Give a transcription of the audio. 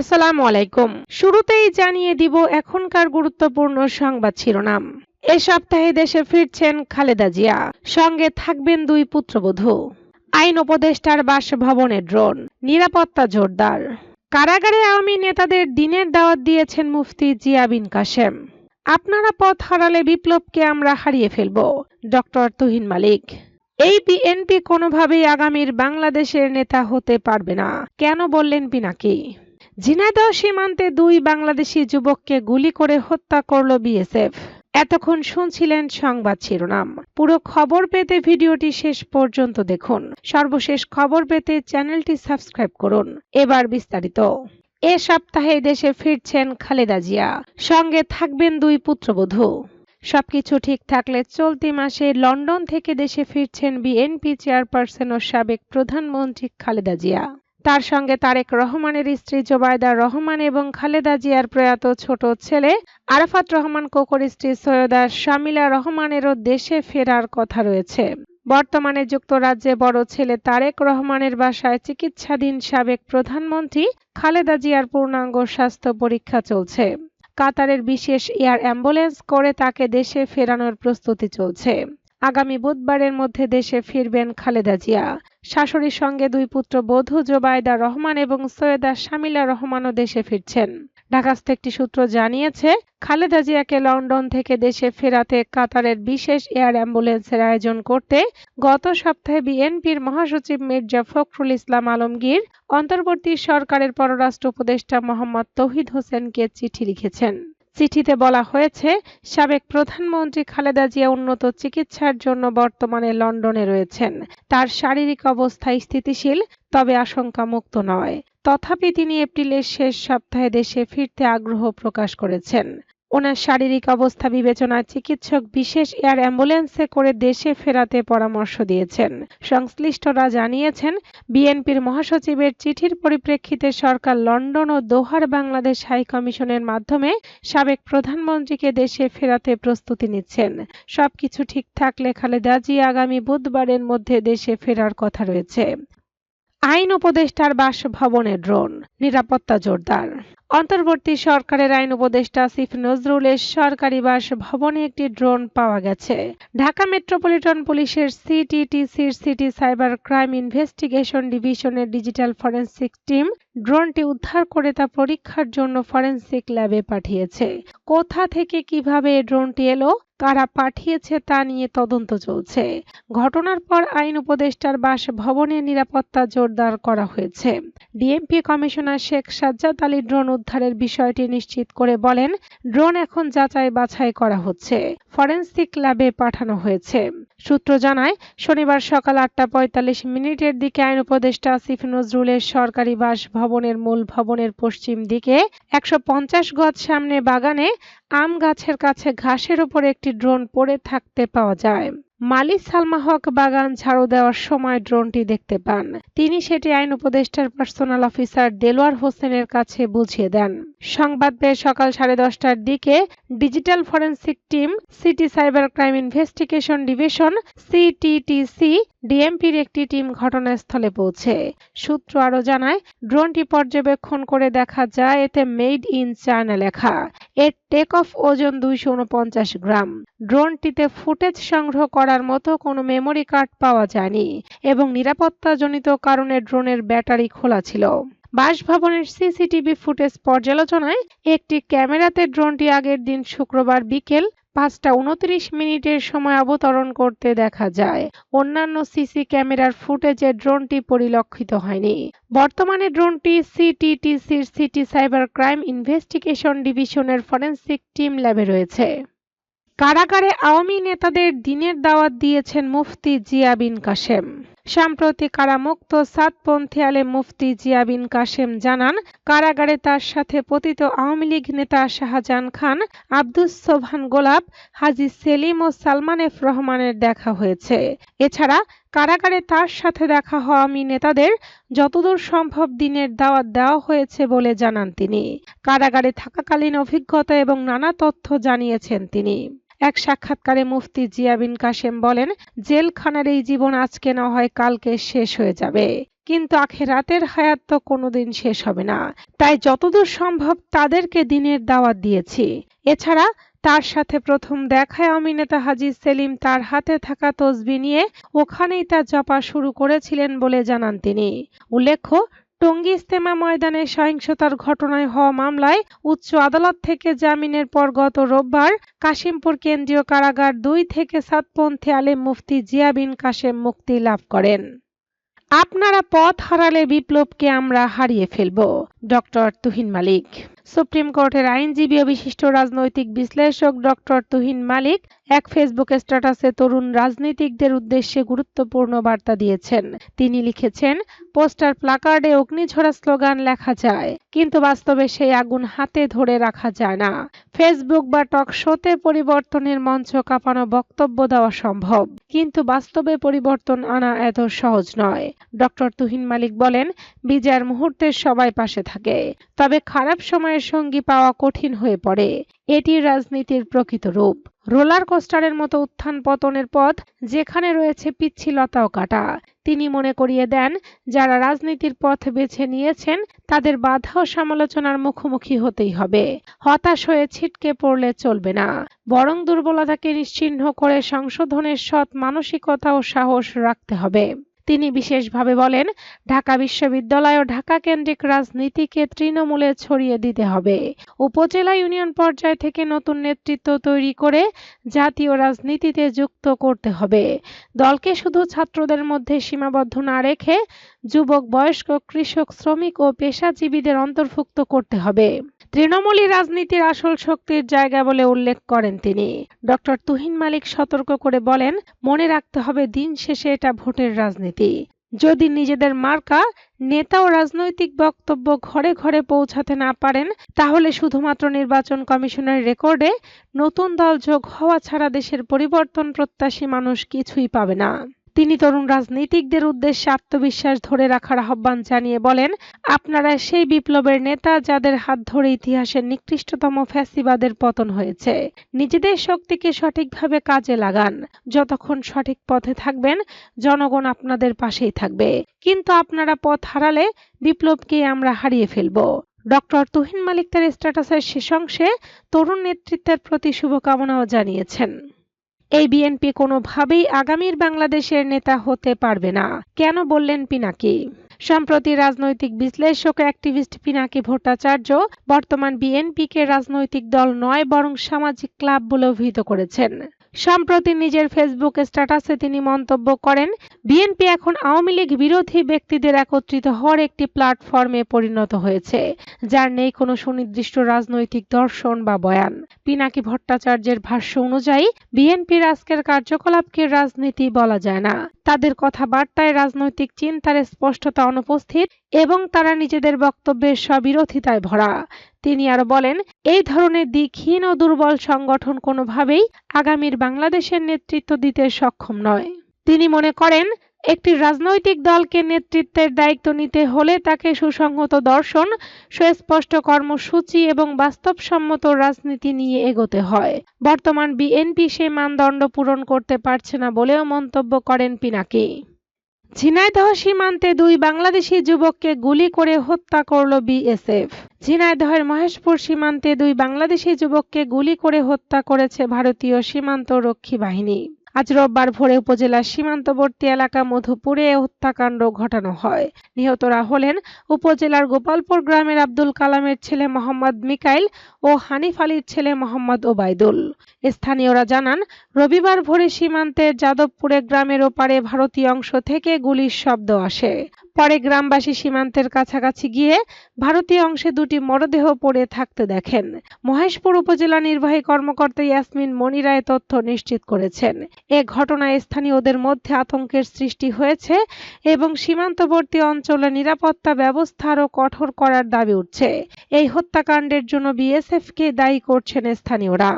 আসসালামু আলাইকুম। শুরুতেই জানিয়ে দিব এখনকার গুরুত্বপূর্ণ সংবাদ শিরোনাম। এ সপ্তাহে দেশে ফিরছেন খালেদা জিয়া। সঙ্গে থাকবেন দুই পুত্রবধূ। আইন উপদেষ্টার বাসভবনে ড্রোন। নিরাপত্তা জোরদার। কারাগারে আওয়ামী নেতাদের দিনের দাওয়াত দিয়েছেন মুফতি জিয়া বিন কাশেম আপনারা পথ হারালে বিপ্লবকে আমরা হারিয়ে ফেলব, ডক্টর তুহিন মালিক। এই বিএনপি কোনোভাবেই আগামীর বাংলাদেশের নেতা হতে পারবে না, কেন বললেন পিনাকি? ঝিনাইদহ সীমান্তে দুই বাংলাদেশি যুবককে গুলি করে হত্যা করল বিএসএফ। এতক্ষণ শুনছিলেন সংবাদ শিরোনাম। পুরো খবর পেতে ভিডিওটি শেষ পর্যন্ত দেখুন। সর্বশেষ খবর পেতে চ্যানেলটি সাবস্ক্রাইব করুন। এবার বিস্তারিত। এ সপ্তাহে দেশে ফিরছেন খালেদা জিয়া। সঙ্গে থাকবেন দুই পুত্রবধূ। সবকিছু ঠিক থাকলে চলতি মাসে লন্ডন থেকে দেশে ফিরছেন বিএনপি চেয়ারপারসন ও সাবেক প্রধানমন্ত্রী খালেদা জিয়া। তার সঙ্গে তারেক রহমানের স্ত্রী জোবায়দা রহমান এবং খালেদা জিয়ার প্রয়াত ছোট ছেলে আরাফাত রহমান, কোকর স্ত্রী সৈয়দা শামিলা রহমানেরও দেশে ফেরার কথা রয়েছে। বর্তমানে যুক্তরাজ্যে বড় ছেলে তারেক রহমানের বাসায় চিকিৎসাধীন সাবেক প্রধানমন্ত্রী খালেদা জিয়ার পূর্ণাঙ্গ স্বাস্থ্য পরীক্ষা চলছে। কাতারের বিশেষ এয়ার অ্যাম্বুলেন্স করে তাকে দেশে ফেরানোর প্রস্তুতি চলছে। আগামী বুধবারের মধ্যে দেশে ফিরবেন খালেদা জিয়া। শাশুড়ির সঙ্গে দুই পুত্র বধূ জোবায়দা রহমান এবং সৈয়দা শামিলা রহমানও দেশে ফিরছেন। ঢাকাস্থ একটি সূত্র জানিয়েছে, খালেদা জিয়াকে লন্ডন থেকে দেশে ফেরাতে কাতারের বিশেষ এয়ার অ্যাম্বুলেন্সের আয়োজন করতে গত সপ্তাহে বিএনপির মহাসচিব মির্জা ফখরুল ইসলাম আলমগীর অন্তর্বর্তী সরকারের পররাষ্ট্র উপদেষ্টা মোহাম্মদ তৌহিদ হোসেনকে চিঠি লিখেছেন। চিঠিতে বলা হয়েছে, সাবেক প্রধানমন্ত্রী খালেদা জিয়া উন্নত চিকিৎসার জন্য বর্তমানে লন্ডনে রয়েছেন। তার শারীরিক অবস্থা স্থিতিশীল, তবে আশঙ্কা মুক্ত নয়। তথাপি তিনি এপ্রিলের শেষ সপ্তাহে দেশে ফিরতে আগ্রহ প্রকাশ করেছেন। ওনার শারীরিক অবস্থা বিবেচনায় চিকিৎসক বিশেষ এয়ার অ্যাম্বুলেন্সে করে দেশে ফেরাতে পরামর্শ দিয়েছেন। সংশ্লিষ্টরা জানিয়েছেন, বিএনপির মহাসচিবের চিঠির পরিপ্রেক্ষিতে সরকার লন্ডন ও দোহার বাংলাদেশ হাই কমিশনের মাধ্যমে সাবেক প্রধানমন্ত্রীকে দেশে ফেরাতে প্রস্তুতি নিচ্ছেন। সবকিছু ঠিক থাকলে খালেদা জিয়া আগামী বুধবারের মধ্যে দেশে ফেরার কথা রয়েছে। আইন উপদেষ্টার বাসভবনে ড্রোন, নিরাপত্তা জোরদার। অন্তর্বর্তী সরকারের আইন উপদেষ্টা আসিফ নজরুলের সরকারি বাস ভবনে একটি ড্রোন পাওয়া গেছে। ঢাকা মেট্রোপলিটন পুলিশের সিটিটিসির সিটি সাইবার ক্রাইম ইনভেস্টিগেশন ডিভিশনের ডিজিটাল ফরেন্সিক টিম ড্রোনটি উদ্ধার করে তা পরীক্ষার জন্য ফরেনসিক ল্যাবে পাঠিয়েছে। কোথা থেকে কীভাবে ড্রোনটি এলো, কারা পাঠিয়েছে তা নিয়ে তদন্ত চলছে। ঘটনার পর আইন উপদেষ্টার বাসভবনে নিরাপত্তা জোরদার করা হয়েছে। DMP commissioner Sheikh Sajjad Ali drone উদ্ধারের বিষয়টি নিশ্চিত করে বলেন, ড্রোন এখন যাচাই বাছাই করা হচ্ছে। ফরেনসিক ল্যাবে পাঠানো হয়েছে। সূত্র জানায়, শনিবার সকাল আটটা পঁয়তাল্লিশ মিনিটের দিকে আইন উপদেষ্টা আসিফ নজরুলের সরকারি বাসভবনের মূল ভবনের পশ্চিম দিকে একশো পঞ্চাশ গজ সামনে বাগানে আম গাছের কাছে ঘাসের উপর একটি ড্রোন পড়ে থাকতে পাওয়া যায়। মালিক সালমা হক বাগান ঝাড়ু দেওয়ার সময় ড্রোনটি দেখতে পান। তিনি সেটি আইন উপদেষ্টার পার্সোনাল অফিসার দেলোয়ার হোসেনের কাছে বুঝিয়ে দেন। সংবাদ পেয়ে সকাল সাড়ে দশটার দিকে digital forensic team city cyber crime investigation division CTTC ডিএমপির একটি টিম ঘটনাস্থলে পৌঁছে। সূত্র আরও জানায়, ড্রোনটি পর্যবেক্ষণ করে দেখা যায়, এতে মেড ইন চায়না লেখা, এর টেক অফ ওজন দুইশো উনপঞ্চাশ গ্রাম। ড্রোনটিতে ফুটেজ সংগ্রহ করার মতো কোনো মেমোরি কার্ড পাওয়া যায়নি এবং নিরাপত্তাজনিত কারণে ড্রোনের ব্যাটারি খোলা ছিল। বাসভবনের সিসিটিভি ফুটেজ পর্যালোচনায় একটি ক্যামেরাতে ড্রোনটি আগের দিন শুক্রবার বিকেল পাঁচটা উনত্রিশ মিনিটের সময় অবতরণ করতে দেখা যায়। অন্যান্য সিসি ক্যামেরার ফুটেজে ড্রোনটি পরিলক্ষিত হয়নি। বর্তমানে ড্রোনটি সিটিটিসির সিটি সাইবার ক্রাইম ইনভেস্টিগেশন ডিভিশনের ফরেনসিক টিম ল্যাবে রয়েছে। কারাগারে আওয়ামী নেতাদের দিনের দাওয়াত দিয়েছেন মুফতি জিয়া বিন কাশেম। সম্প্রতি কারামুক্ত সাতপন্থী আলে মুফতি জিয়া বিন কাশেম জানান, কারাগারে তার সাথে পতিত আওয়ামী লীগ নেতা শাহজাহান খান, আব্দুস সোভান গোলাপ, হাজি সেলিম ও সালমান এফ রহমানের দেখা হয়েছে। এছাড়া কারাগারে তার সাথে দেখা হওয়া আওয়ামী নেতাদের যতদূর সম্ভব দিনের দাওয়াত দেওয়া হয়েছে বলে জানান তিনি। কারাগারে থাকাকালীন অভিজ্ঞতা এবং নানা তথ্য জানিয়েছেন তিনি। এক সাক্ষাৎকারে মুফতি জিয়া বিন কাশেম বলেন, জেলখানার এই জীবন আজকে না হয় কালকে শেষ হয়ে যাবে। কিন্তু আখেরাতের হায়াত তো কোনোদিন শেষ হবে না। তাই যতদূর সম্ভব তাদেরকে দিনের দাওয়াত দিয়েছি। এছাড়া তার সাথে প্রথম দেখায় অমিনেতা হাজি সেলিম তার হাতে থাকা তসবি নিয়ে ওখানেই তা জপা শুরু করেছিলেন বলে জানান তিনি। উল্লেখ্য টঙ্গী ইস্তেমা ময়দানে সহিংসতার ঘটনায় হওয়া মামলায় উচ্চ আদালত থেকে জামিনের পর গত রোববার কাশিমপুর কেন্দ্রীয় কারাগার দুই থেকে সাতপন্থী আলে মুফতি জিয়াবিন কাশেম মুক্তি লাভ করেন। আপনারা পথ হারালে বিপ্লবকে আমরা হারিয়ে ফেলব। ডক্টর তুহিন মালিক। সুপ্রিম কোর্টের আইনজীবী ও বিশিষ্ট রাজনৈতিক বিশ্লেষক ডক্টর তুহিন মালিক এক ফেসবুক স্ট্যাটাসে তরুণ রাজনীতিকদের উদ্দেশ্যে গুরুত্বপূর্ণ বার্তা দিয়েছেন। তিনি লিখেছেন, পোস্টার প্লাকার্ডে অগ্নিঝরা স্লোগান লেখা যায়, কিন্তু বাস্তবে সেই আগুন হাতে ধরে রাখা যায় না। ফেসবুক বা টক শোতে পরিবর্তনের মঞ্চ কাঁপানো বক্তব্য দেওয়া সম্ভব। কিন্তু বাস্তবে পরিবর্তন আনা এত সহজ নয়। ডক্টর তুহিন মালিক বলেন, বিজয়ের মুহূর্তে সবাই পাশে থাকে। তবে খারাপ সময়ের সঙ্গী পাওয়া কঠিন হয়ে পড়ে। এটি রাজনীতির প্রকৃত রূপ। রোলার কোস্টারের মতো উত্থান পতনের পথ যেখানে রয়েছে পিচ্ছিলতাও কাটা। তিনি মনে করিয়ে দেন, যারা রাজনীতির পথ বেছে নিয়েছেন, তাদের বাধা ও সমালোচনার মুখোমুখি হতেই হবে। হতাশ হয়ে ছিটকে পড়লে চলবে না। বরং দুর্বলতাকে নিশ্চিহ্ন করে সংশোধনের সৎ মানসিকতা ও সাহস রাখতে হবে। তিনি বিশেষভাবে বলেন, ঢাকা বিশ্ববিদ্যালয় ও ঢাকা কেন্দ্রিক রাজনীতিকে তৃণমূলে ছড়িয়ে দিতে হবে। উপজেলা ইউনিয়ন পর্যায় থেকে নতুন নেতৃত্ব তৈরি করে জাতীয় রাজনীতিতে যুক্ত করতে হবে। দলকে শুধু ছাত্রদের মধ্যে সীমাবদ্ধ না রেখে যুবক, বয়স্ক, কৃষক, শ্রমিক ও পেশাজীবীদের অন্তর্ভুক্ত করতে হবে। তৃণমূলী রাজনীতির আসল শক্তির জায়গা বলে উল্লেখ করেন তিনি। ডক্টর তুহিন মালিক সতর্ক করে বলেন, মনে রাখতে হবে দিন শেষে এটা ভোটের রাজনীতি। যদি নিজেদের মার্কা নেতা ও রাজনৈতিক বক্তব্য ঘরে ঘরে পৌঁছাতে না পারেন, তাহলে শুধুমাত্র নির্বাচন কমিশনের রেকর্ডে নতুন দল যোগ হওয়া ছাড়া দেশের পরিবর্তন প্রত্যাশী মানুষ কিছুই পাবে না। তিনি তরুণ রাজনীতিকদের উদ্দেশ্যে আত্মবিশ্বাস ধরে রাখার আহ্বান জানিয়ে বলেন, আপনারা সেই বিপ্লবের নেতা যাদের হাত ধরে ইতিহাসের নিকৃষ্টতম ফ্যাসিবাদের পতন হয়েছে। নিজেদের শক্তিকে সঠিকভাবে কাজে লাগান। যতক্ষণ সঠিক পথে থাকবেন, জনগণ আপনাদের পাশেই থাকবে। কিন্তু আপনারা পথ হারালে বিপ্লবকে আমরা হারিয়ে ফেলব। ডক্টর তুহিন মালিক তার স্ট্যাটাসের শেষ অংশে তরুণ নেতৃত্বের প্রতি শুভকামনাও জানিয়েছেন। এই বিএনপি কোনোভাবেই আগামীর বাংলাদেশের নেতা হতে পারবে না। কেন বললেন পিনাকি? সম্প্রতি রাজনৈতিক বিশ্লেষক অ্যাক্টিভিস্ট পিনাকি ভট্টাচার্য বর্তমান বিএনপিকে রাজনৈতিক দল নয়, বরং সামাজিক ক্লাব বলে অভিহিত করেছেন। সম্প্রতি নিজের ফেসবুক স্ট্যাটাসে তিনি মন্তব্য করেন, বিএনপি এখন আওয়ামী লীগ বিরোধী ব্যক্তিদের একত্রিত হওয়ার একটি প্ল্যাটফর্মে পরিণত হয়েছে, যার নেই কোনো সুনির্দিষ্ট রাজনৈতিক দর্শন বা বয়ান। পিনাকি ভট্টাচার্যের ভাষ্য অনুযায়ী, বিএনপির আজকের কার্যকলাপকে রাজনীতি বলা যায় না। তাদের কথাবার্তায় রাজনৈতিক চিন্তার স্পষ্টতা অনুপস্থিত এবং তারা নিজেদের বক্তব্যের স্ববিরোধিতায় ভরা। তিনি আরও বলেন, এই ধরনের দিকহীন ও দুর্বল সংগঠন কোনোভাবেই আগামীর বাংলাদেশের নেতৃত্ব দিতে সক্ষম নয়। তিনি মনে করেন, একটি রাজনৈতিক দলকে নেতৃত্বের দায়িত্ব নিতে হলে তাকে সুসংহত দর্শন, সুস্পষ্ট কর্মসূচি এবং বাস্তবসম্মত রাজনীতি নিয়ে এগোতে হয়। বর্তমান বিএনপি সে মানদণ্ড পূরণ করতে পারছে না বলেও মন্তব্য করেন পিনাকি। ঝিনাইদহ সীমান্তে দুই বাংলাদেশি যুবককে গুলি করে হত্যা করল বিএসএফ। ঝিনাইদহের মহেশপুর সীমান্তে দুই বাংলাদেশি যুবককে গুলি করে হত্যা করেছে ভারতীয় সীমান্ত রক্ষী বাহিনী। আজ রোববার ভোরে উপজেলার সীমান্তবর্তী এলাকা মধুপুরে হত্যাকাণ্ড ঘটানো হয়। নিহতরা হলেন উপজেলার গোপালপুর গ্রামের আব্দুল কালামের ছেলে মোহাম্মদ মিকাইল ও হানিফ আলীর ছেলে মোহাম্মদ ওবায়দুল। স্থানীয়রা জানান, রবিবার ভোরে সীমান্তের যাদবপুরে গ্রামের ওপারে ভারতীয় অংশ থেকে গুলির শব্দ আসে। পরে গ্রামবাসী সীমান্তের কাছাকাছি গিয়ে ভারতীয় অংশে দুটি মরদেহ পড়ে থাকতে দেখেন। মহেশপুর উপজেলা নির্বাহী কর্মকর্তা ইয়াসমিন মনিরায় তথ্য নিশ্চিত করেছেন। এ ঘটনায় স্থানীয়দের মধ্যে আতঙ্কের সৃষ্টি হয়েছে এবং সীমান্তবর্তী অঞ্চলে নিরাপত্তা ব্যবস্থা আরও কঠোর করার দাবি উঠছে। এই হত্যাকাণ্ডের জন্য বিএসএফকে দায়ী করছেন স্থানীয়রা।